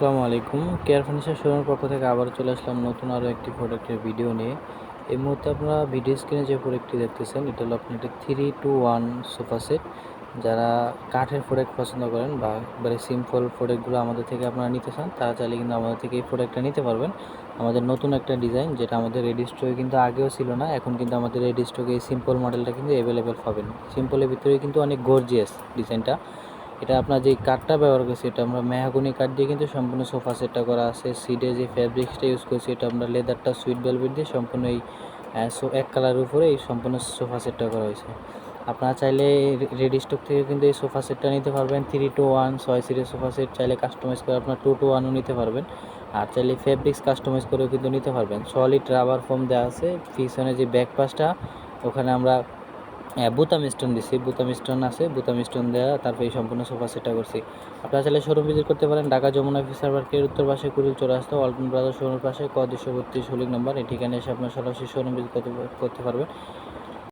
আসসালামু আলাইকুম। Care furniture শোরুমের পক্ষ থেকে আবার চলে আসলাম নতুন আরও একটি প্রোডাক্টের ভিডিও নিয়ে। এই মুহূর্তে আপনারা ভিডিও স্ক্রিনে যে প্রোডাক্টটি দেখতেছেন, এটা হলো আপনি একটা three two one sofa set যারা কাঠের প্রোডাক্ট পছন্দ করেন বা একবারে সিম্পল প্রোডাক্টগুলো আমাদের থেকে আপনারা নিতে চান, তারা চাইলে কিন্তু আমাদের থেকে এই প্রোডাক্টটা নিতে পারবেন। আমাদের নতুন একটা ডিজাইন যেটা আমাদের রেডি স্টকে কিন্তু আগেও ছিল না, এখন কিন্তু আমাদের রেডি স্টকে এই সিম্পল মডেলটা কিন্তু অ্যাভেলেবেল পাবেন। সিম্পলের ভিতরে কিন্তু অনেক গর্জিয়াস ডিজাইনটা এটা আপনার যে কাঠটা ব্যবহার করছি, এটা আমরা মেহাগুনি কাঠ দিয়ে কিন্তু সম্পূর্ণ সোফা সেটটা করা আছে সিডে যে ফ্যাব্রিক্সটা ইউজ করছি, এটা আমরা লেদারটা সুইট ভেলভেট দিয়ে সম্পূর্ণ এই এক কালারের উপরে এই সম্পূর্ণ সোফা সেটটা করা হয়েছে। আপনারা চাইলে রেডি স্টক থেকে কিন্তু এই সোফা সেটটা নিতে পারবেন থ্রি টু ওয়ান ছয় সিটের সোফা সেট চাইলে কাস্টমাইজ করে আপনার টু টু ওয়ানও নিতে পারবেন। আর চাইলে ফেব্রিক্স কাস্টমাইজ করেও কিন্তু নিতে পারবেন। সলিড রাবার ফোম দেওয়া আছে, পিছনে যে ব্যাক পাশটা ওখানে আমরা হ্যাঁ বুতাম স্টোন দিছি, বুতাম স্টোন আছে, বুতাম স্টোন দেওয়া তারপরে এই সম্পূর্ণ সোফা সেটটা করছি। আপনারা চাইলে শোরুম ভিজিট করতে পারেন, ঢাকা যমুনা ফিসার পার্কের উত্তর পাশে কুড়িল চৌরাস্তা, ওয়ালটন ব্রাদার শোরুমের পাশে, ক দুশো বত্রিশ হোলিং নাম্বার এই ঠিকানা এসে আপনার সরাসরি শোরুম ভিজিট করতে করতে পারবেন।